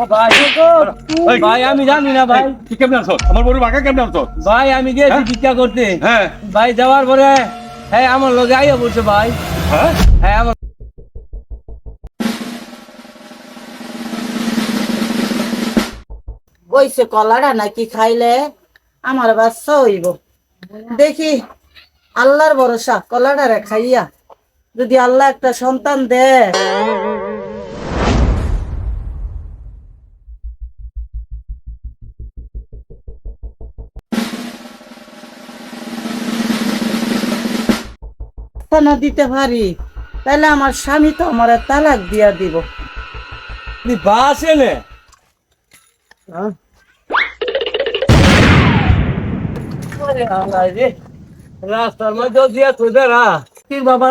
ও ভাই। আমি জানি না ভাই। তুই কেমন আছো আমার বড় বাঁকা কেমন আছো ভাই আমি হ্যাঁ? ভিক্ষা করতে। হ্যাঁ। ভাই যাওয়ার পরে হ্যাঁ আমার লগে আইয়া বলছে ভাই। হ্যাঁ? হ্যাঁ আমার কলাটা নাকি খাইলে? আমার বাচ্চা হইব। দেখি আল্লাহর ভরসা কলাটারে খাইয়া। যদি আল্লাহ একটা সন্তান দে না দিতে পারি তাহলে আমার স্বামী তো আমার তালাক দিয়া দিব। বাস রে রাস্তার মধ্যে দিয়া তুই বেড়া। কি বাবা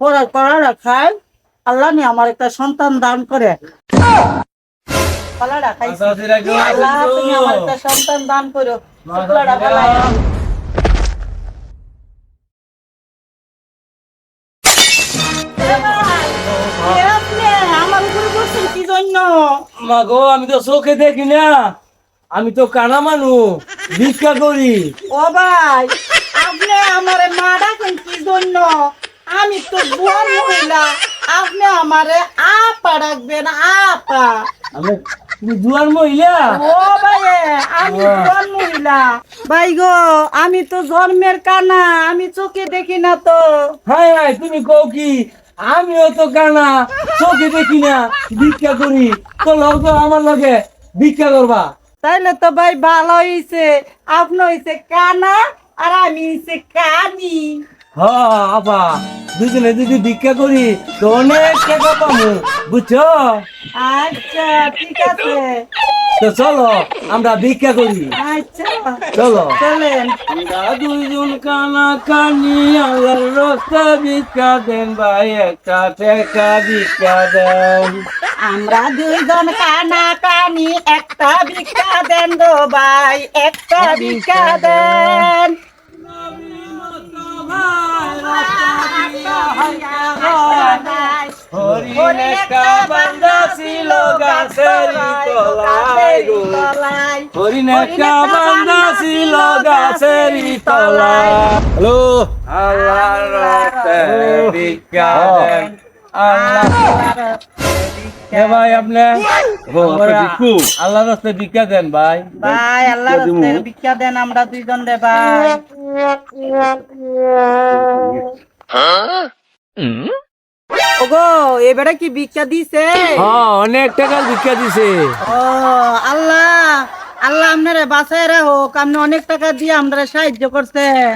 পড়া কলাটা খায়? আল্লাহ নি আমার একটা সন্তান দান করে। খাইছি। আল্লাহ তুমি আমার একটা সন্তান দান করো। বসছেন কি জন্য মা গো আমি তো চোখে দেখি না। আমি তো কানা মানুষ ভিক্ষা করি। ও ভাই আপনি আমারে মা ডাকেন কি জন্য? আমি তো মহিলা আপনি আমারে আপা ডাকবেন আপা। আমি তুমি মহিলা? ও ভাই আমি বুয়ার মহিলা। ভাই গো আমি তো জন্মের কানা আমি চোখে দেখি না তো। হাই তুমি কও কি? আমিও তো কানা চোখে দেখি না ভিক্ষা করি। তো লগে আমার লগে ভিক্ষা করবা। তাইলে তো ভাই ভালো হইছে। আপনি হইছে কানা আর আমি হইছে কানি। হ্যাঁ আপা দুজনে যদি ভিক্ষা করি তো অনেক টাকা পাবো বুঝছ? আচ্ছা ঠিক আছে। তো চলো আমরা ভিক্ষা করি। আচ্ছা। চলো। চলেন। আমরা দুইজন কানা কানি আল্লাহর রাস্তা ভিক্ষা দেন ভাই একটা টাকা ভিক্ষা দেন। আমরা দুইজন কানা কানি একটা ভিক্ষা দেন গো ভাই একটা ভিক্ষা দেন। হরিণ একটা বান্দা ছিল গাছের ছিল গাছের হ্যালো। রাস্তা। আল্লাহ ভাই আপনি? ভিক্ষু। আল্লাহর ভিক্ষা দেন ভাই। ভাই আল্লাহ রাস্তায় ভিক্ষা দেন আমরা দুইজন রে ভাই। ওগো এবারে কি ভিক্ষা দিছে? হ্যাঁ অনেক টাকার ভিক্ষা দিছে। ও আল্লাহ আল্লাহ আপনারে বাঁচায় হোক আপনি অনেক টাকা দিয়ে আমরা সাহায্য করছেন।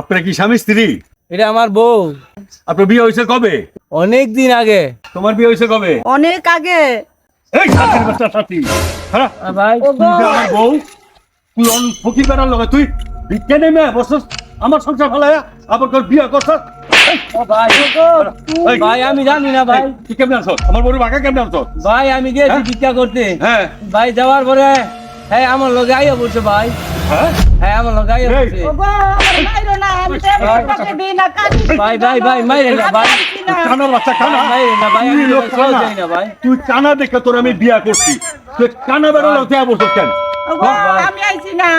আপনার কি স্বামী স্ত্রী? এটা আমার বউ। আপনার বিয়ে হয়েছে কবে? অনেক দিন আগে। তোমার বিয়ে হয়েছে কবে? অনেক আগে। এই বাচ্চা সাথী হ্যাঁ ভাই। বউ। তুই অন ফকির বেড়ার লগে তুই ভিক্ষা নেমে বসছ আমার সংসার ফেলায় আবার তোর বিয়ে করছ ও ভাই ভাই আমি জানি না ভাই। তুই কেমন আছো আমার বড় বাঁকা কেমন আছো ভাই আমি গেছি হ্যাঁ? ভিক্ষা করতে। হ্যাঁ। ভাই যাওয়ার পরে হ্যাঁ আমার লগে আইয়া বলছে ভাই। হ্যাঁ? আমার লগে আইয়া বলছে। ভাই ভাই ভাই মাইরে না ভাই। কানার বাচ্চা কানা। মাইরে না ভাই তুই কানা। না ভাই। তুই কানা দেখে তোর আমি বিয়া করছি। তুই কানা তুই বসছ কেন। আমি আইছি না।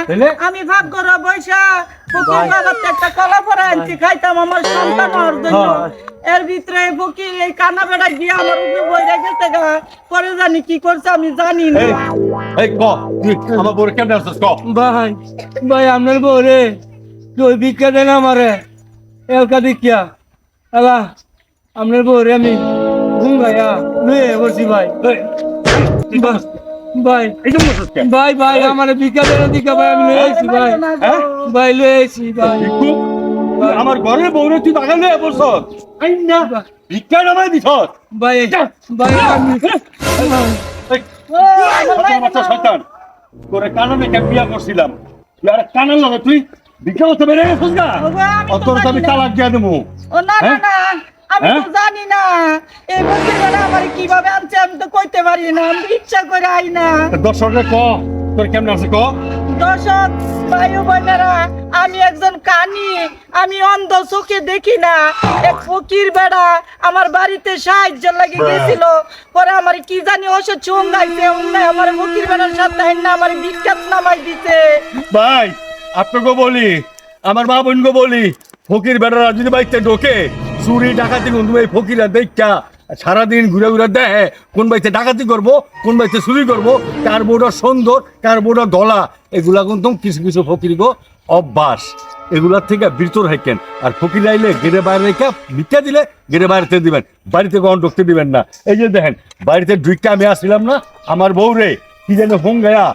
আমি ভাগ্যর বৈশা ফকির বাবার একটা কলা পরে আনছি খাইতাম আমার সন্তান হওয়ার জন্য। এর ভিতরে ফকির এই কানা বেড়া গিয়ে আমার উপরে বইরা গেছে গা। পরে জানি কি করছে আমি জানি না। এই ক তুই আমার বড় কেমন আছিস ক? ভাই ভাই আপনার বউ রে তুই ভিক্ষা দেন আমারে। এলকা এলা আপনার বউ রে আমি ঘুম ভাইয়া লুয়ে বলছি ভাই। বস। ভাই এই যে বসছ ভাই ভাই আমার ভিক্ষা দেন ভিক্ষা ভাই আমি লুয়ে আইছি ভাই। হ্যাঁ ভাই লুয়ে আইছি ভাই। আমার ঘরের বউরে তুই বাগান নিয়ে বসছ। আই না ভিক্ষা নামাই দিছ। ভাই ভাই আমি শয়তান তোরে কানা দেখে বিয়া করছিলাম? তুই আর কানার লগে তুই ভিক্ষা করতে বেড়ে গেছিস না ওগো, আমি তো তো। তালাক দিয়ে দেবো। ও না না হ্যাঁ? না। আমি হ্যাঁ? তো জানি না। এই বেড়া আমার কীভাবে আনছে আমি তো কইতে পারি না আমি ইচ্ছা করে আই না। দর্শকরে ক? তোর কেমন আছে ক? দর্শক ভাই ও বোনেরা আমি একজন কানি আমি অন্ধ চোখে দেখি না। এক ফকির বেড়া আমার বাড়িতে সাহায্য লাগে গেছিল। পরে আমার কি জানি ওষুধ চুঙ্গাইছে উঙ্গাই আমার ফকির বেড়ার সাথে না আমার বিখ্যাত নামাই দিতে ভাই আপনাকে বলি আমার মা বোনকে বলি ফকির বেড়ারা যদি বাইকটা ঢোকে চুরি, ডাকাতি কিন্তু এই ফকিরা দেখা সারাদিন ঘুরে ঘুরে দেয়, কোন বাইতে ডাকাতি করব, কোন বাইতে চুরি করব, কার বউটা সুন্দর, কার বউটা গলা। এগুলা কিন্তু কিছু কিছু ফকির গো, অভ্যাস। এগুলার থেকে বিরতর হাইকেন। আর ফকির আইলে গেড়ে বাইরে রেখে ভিক্ষা দিলে গেড়ে বাইরেতে দিবেন। বাড়িতে কখন ঢুকতে দিবেন না। এই যে দেখেন, বাড়িতে ঢুকতে আমি আসছিলাম না, আমার বউ রে কি যেন হোম গায়া।